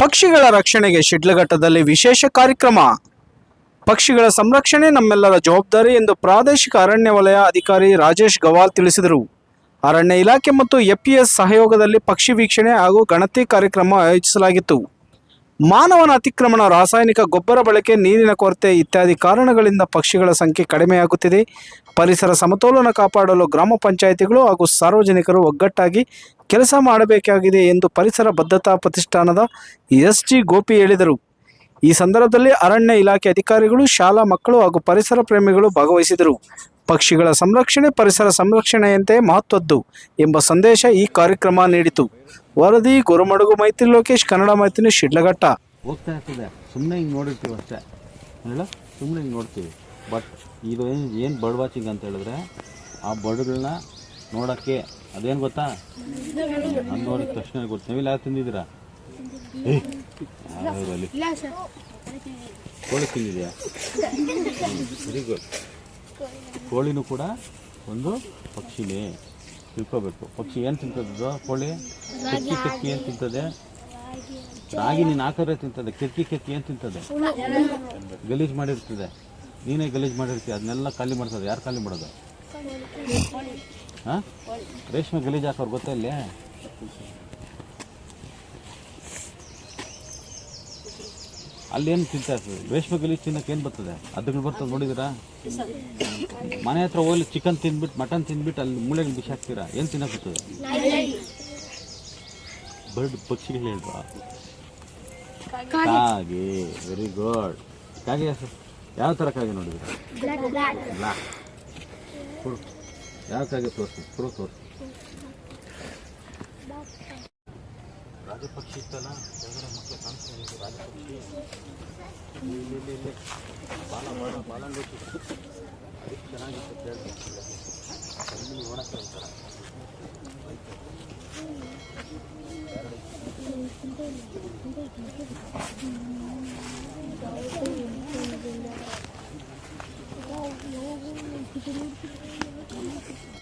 ಪಕ್ಷಿಗಳ ರಕ್ಷಣೆಗೆ ಶಿಡ್ಲಘಟ್ಟದಲ್ಲಿ ವಿಶೇಷ ಕಾರ್ಯಕ್ರಮ. ಪಕ್ಷಿಗಳ ಸಂರಕ್ಷಣೆ ನಮ್ಮೆಲ್ಲರ ಜವಾಬ್ದಾರಿ ಎಂದು ಪ್ರಾದೇಶಿಕ ಅರಣ್ಯ ವಲಯ ಅಧಿಕಾರಿ ರಾಜೇಶ್ ಗವಾಲ್ ತಿಳಿಸಿದರು. ಅರಣ್ಯ ಇಲಾಖೆ ಮತ್ತು ಎಪಿಎಸ್ ಸಹಯೋಗದಲ್ಲಿ ಪಕ್ಷಿ ವೀಕ್ಷಣೆ ಹಾಗೂ ಗಣತಿ ಕಾರ್ಯಕ್ರಮ ಆಯೋಜಿಸಲಾಗಿತ್ತು. ಮಾನವನ ಅತಿಕ್ರಮಣ, ರಾಸಾಯನಿಕ ಗೊಬ್ಬರ ಬಳಕೆ, ನೀರಿನ ಕೊರತೆ ಇತ್ಯಾದಿ ಕಾರಣಗಳಿಂದ ಪಕ್ಷಿಗಳ ಸಂಖ್ಯೆ ಕಡಿಮೆಯಾಗುತ್ತಿದೆ. ಪರಿಸರ ಸಮತೋಲನ ಕಾಪಾಡಲು ಗ್ರಾಮ ಪಂಚಾಯಿತಿಗಳು ಹಾಗೂ ಸಾರ್ವಜನಿಕರು ಒಗ್ಗಟ್ಟಾಗಿ ಕೆಲಸ ಮಾಡಬೇಕಾಗಿದೆ ಎಂದು ಪರಿಸರ ಭದ್ರತಾ ಪ್ರತಿಷ್ಠಾನದ ಎಸ್ ಜಿ ಗೋಪಿ ಹೇಳಿದರು. ಈ ಸಂದರ್ಭದಲ್ಲಿ ಅರಣ್ಯ ಇಲಾಖೆ ಅಧಿಕಾರಿಗಳು, ಶಾಲಾ ಮಕ್ಕಳು ಹಾಗೂ ಪರಿಸರ ಪ್ರೇಮಿಗಳು ಭಾಗವಹಿಸಿದರು. ಪಕ್ಷಿಗಳ ಸಂರಕ್ಷಣೆ, ಪರಿಸರ ಸಂರಕ್ಷಣೆಯಂತೆ ಮಹತ್ವದ್ದು ಎಂಬ ಸಂದೇಶ ಈ ಕಾರ್ಯಕ್ರಮ ನೀಡಿತು. ವರದಿ, ಗುರುಮಡುಗು ಮೈತ್ರಿ ಲೋಕೇಶ್, ಕನ್ನಡ ಮೈತ್ರಿ, ಶಿಡ್ಲಘಟ್ಟ. ಹೋಗ್ತಾ ಇರ್ತದೆ. ಸುಮ್ಮನೆ ಹಿಂಗೆ ನೋಡಿರ್ತೀವಿ ಅಷ್ಟೇ. ಹೇಳ? ಸುಮ್ಮನೆ ಹಿಂಗೆ ನೋಡ್ತೀವಿ. ಬಟ್ ಇದು ಏನು ಬರ್ಡ್ ವಾಚಿಂಗ್ ಅಂತ ಹೇಳಿದ್ರೆ, ಆ ಬರ್ಡ್ಗಳನ್ನ ನೋಡೋಕ್ಕೆ ಅದೇನು ಗೊತ್ತಾ? ನೋಡಿದ ತಕ್ಷಣ ಗೊತ್ತು ನೀವು ಯಾರು ತಿಂದಿದ್ದೀರಾ? ಕೋಳಿ ತಿಂದಿದೆಯಾ? ವೆರಿ ಗುಡ್ ಕೋಳಿನೂ ಕೂಡ ಒಂದು ಪಕ್ಷಿನೇ. ತಿಳ್ಕೊಬೇಕು. ಪಕ್ಷಿ ಏನು ತಿಂತದ್ದು ಕೋಳಿ? ಕೆಕ್ಕಿ ಕೆಕ್ಕಿ ಏನು ತಿಂತದೆ? ರಾಗಿ ನೀನು ಹಾಕಿದ್ರೆ ತಿಂತದೆ. ಕೆಕ್ಕಿ ಕೆಕ್ಕಿ ಏನು ತಿಂತದೆ? ಗಲೀಜು ಮಾಡಿರ್ತದೆ. ನೀನೇ ಗಲೀಜು ಮಾಡಿರ್ತೀಯ? ಅದನ್ನೆಲ್ಲ ಖಾಲಿ ಮಾಡ್ತದೆ ಯಾರು ಖಾಲಿ ಮಾಡೋದು? ಹಾಂ? ರೇಷ್ಮೆ ಗಲೀಜು ಹಾಕೋರು ಗೊತ್ತಾ ಇಲ್ಲಿ? ಅಲ್ಲಿ ಏನು ತಿಂತಾ ಇರ್ತದೆ ರೇಷ್ಮೆ ಗಲೀಜು ತಿನ್ನಕ್ಕೆ ಏನು ಬರ್ತದೆ? ಅದಕ್ಕೆ ಬರ್ತದೆ ನೋಡಿದಿರಾ ಮನೆ ಹತ್ರ ಹೋಗಿ ಚಿಕನ್ ತಿಂದ್ಬಿಟ್ಟು ಮಟನ್ ತಿಂದ್ಬಿಟ್ಟು ಅಲ್ಲಿ ಮೂಳೆಗೆ ಬಿಸಿ ಹಾಕ್ತೀರಾ ಏನು ತಿನ್ನಕ್ಕೆ ಬರ್ತದೆ? ಬರ್ಡ್ ಪಕ್ಷಿಗಳು ಹೇಳ್ವಾ ಕಾಗೆ. ವೆರಿ ಗುಡ್ ಕಾಗೆ ಯಾವ ಥರ ಕಾಗೆ ನೋಡಿದ್ರೆ ಬ್ಲಾಕ್ ಕೊಡು ಯಾವ ಕಾಗೆ ತೋರಿಸಿ ಕೊಡು ತೋರಿಸಿ ರಾಜಪಕ್ಷಿ ಇತ್ತಲ್ಲ ಕೆಳಗಡೆ ಮಕ್ಕಳು ಕಾಣಿಸ್ತಾ ಇದೆ ರಾಜಪಕ್ಷಿ ಇಲ್ಲಿ ಇಲ್ಲಿ ಇಲ್ಲಿ ಬಾಲ ಬಾಲ ಬಾಲಂಗೋಚಿ ಅದಕ್ಕೆ ಚೆನ್ನಾಗಿತ್ತು ಕೇಳ್ತಾರೆ ಅಲ್ಲಿ ನೋಡಕ್ಕೆ ಒಂಥರ